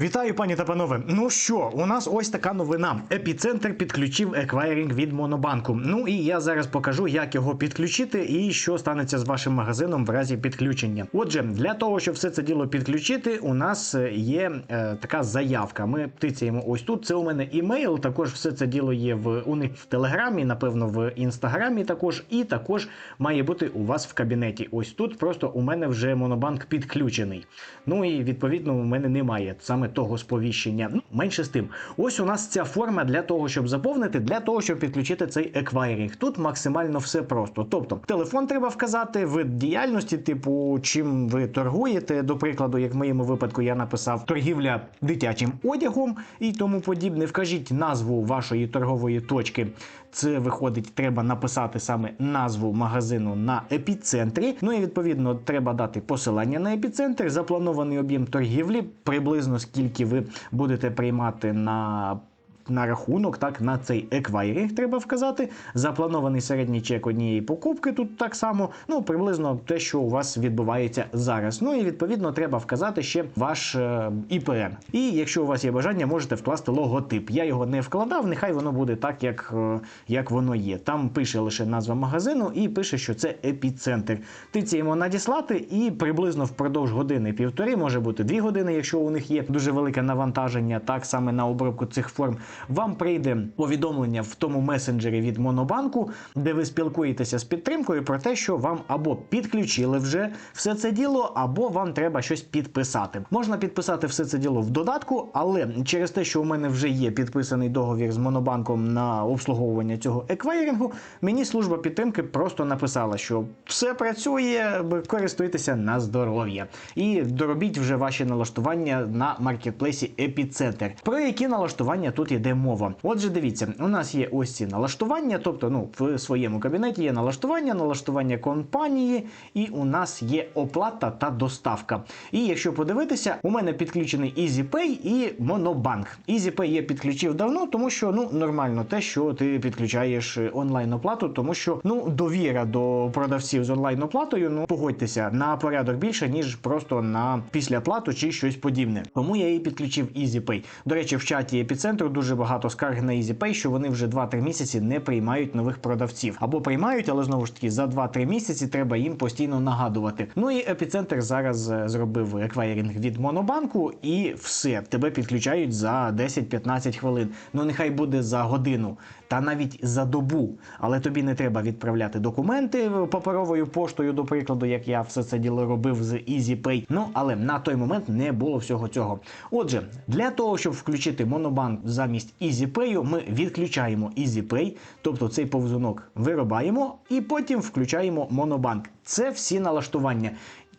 Вітаю, пані та панове. Ну що, у нас ось така новина. Епіцентр підключив еквайринг від Монобанку. Ну і я зараз покажу, як його підключити і що станеться з вашим магазином в разі підключення. Отже, для того, щоб все це діло підключити, у нас е, є е, така заявка. Ми тицяємо ось тут. Це у мене імейл. Також все це діло є в у них в Телеграмі, напевно, в інстаграмі також, і також має бути у вас в кабінеті. Ось тут просто у мене вже монобанк підключений. Ну і відповідно у мене немає саме того сповіщення. Ну, менше з тим. Ось у нас ця форма для того, щоб заповнити, для того, щоб підключити цей еквайринг. Тут максимально все просто. Тобто, телефон треба вказати, вид діяльності, типу, чим ви торгуєте. До прикладу, як в моєму випадку, я написав торгівля дитячим одягом і тому подібне. Вкажіть назву вашої торгової точки. Це виходить, треба написати саме назву магазину на епіцентрі. Ну і відповідно треба дати посилання на епіцентр, запланований об'єм торгівлі, приблизно скільки ви будете приймати на. На рахунок, так, на цей еквайринг треба вказати. Запланований середній чек однієї покупки тут так само. Ну, приблизно те, що у вас відбувається зараз. Ну і відповідно треба вказати ще ваш е, ІПН. І якщо у вас є бажання, можете вкласти логотип. Я його не вкладав, нехай воно буде так, як, е, як воно є. Там пише лише назва магазину і пише, що це епіцентр. Тицяємо надіслати, і приблизно впродовж години-півтори, може бути дві години, якщо у них є дуже велике навантаження, так саме на обробку цих форм. Вам прийде повідомлення в тому месенджері від Монобанку, де ви спілкуєтеся з підтримкою про те, що вам або підключили вже все це діло, або вам треба щось підписати. Можна підписати все це діло в додатку, але через те, що у мене вже є підписаний договір з Монобанком на обслуговування цього еквайрингу, мені служба підтримки просто написала, що все працює, користуйтеся на здоров'я. І доробіть вже ваші налаштування на маркетплейсі Епіцентр. Про які налаштування тут йде мова? Отже, дивіться, у нас є ось ці налаштування, тобто, ну, в своєму кабінеті є налаштування, налаштування компанії, і у нас є оплата та доставка. І якщо подивитися, у мене підключений EasyPay і Monobank. EasyPay я підключив давно, тому що ну нормально те, що ти підключаєш онлайн оплату, тому що ну довіра до продавців з онлайн оплатою, ну погодьтеся на порядок більше, ніж просто на післяплату чи щось подібне. Тому я і підключив EasyPay. До речі, в чаті епіцентру дуже багато скарг на EasyPay, що вони вже 2-3 місяці не приймають нових продавців. Або приймають, але знову ж таки за 2-3 місяці треба їм постійно нагадувати. Ну і епіцентр зараз е, зробив еквайринг від Монобанку, і все тебе підключають за 10-15 хвилин. Ну нехай буде за годину. Та навіть за добу, але тобі не треба відправляти документи паперовою поштою, до прикладу, як я все це діло робив з EasyPay. Ну але на той момент не було всього цього. Отже, для того, щоб включити монобанк замість EasyPay, ми відключаємо EasyPay, тобто цей повзунок вирубаємо, і потім включаємо монобанк. Це всі налаштування.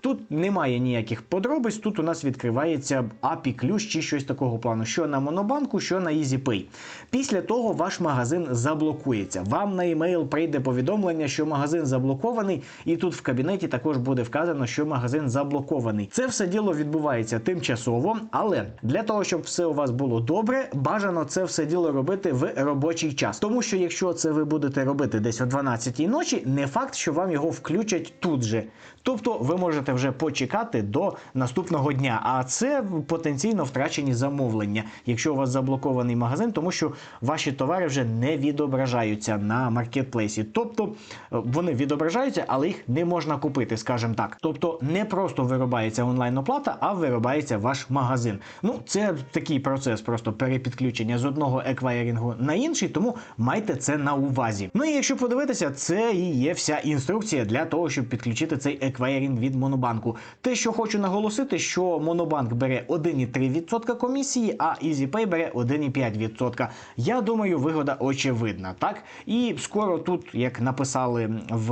Тут немає ніяких подробиць. Тут у нас відкривається API ключ чи щось такого плану, що на Монобанку, що на EasyPay. Після того ваш магазин заблокується. Вам на емейл прийде повідомлення, що магазин заблокований, і тут в кабінеті також буде вказано, що магазин заблокований. Це все діло відбувається тимчасово, але для того, щоб все у вас було добре, бажано це все діло робити в робочий час. Тому що якщо це ви будете робити десь о 12-й ночі, не факт, що вам його включать тут же. Тобто ви можете вже почекати до наступного дня, а це потенційно втрачені замовлення, якщо у вас заблокований магазин, тому що ваші товари вже не відображаються на маркетплейсі. Тобто е, вони відображаються, але їх не можна купити, скажімо так. Тобто не просто виробається онлайн-оплата, а виробається ваш магазин. Ну, це такий процес, просто перепідключення з одного еквайрингу на інший, тому майте це на увазі. Ну і якщо подивитися, це і є вся інструкція для того, щоб підключити цей еквайринг від Монобанку. Те, що хочу наголосити, що Монобанк бере 1,3% комісії, а EasyPay бере 1,5%. Я думаю, вигода очевидна, так? І скоро тут, як написали в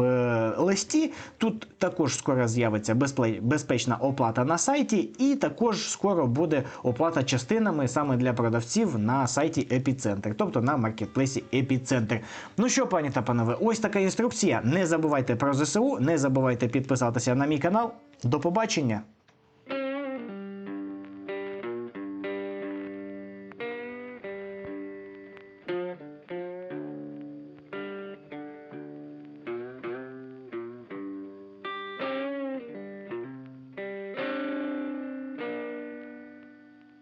листі, тут також скоро з'явиться безпечна оплата на сайті, і також скоро буде оплата частинами саме для продавців на сайті Епіцентр, тобто на маркетплейсі Епіцентр. Ну що, пані та панове, ось така інструкція. Не забувайте про ЗСУ, не забувайте підписатися на мій канал. До побачення!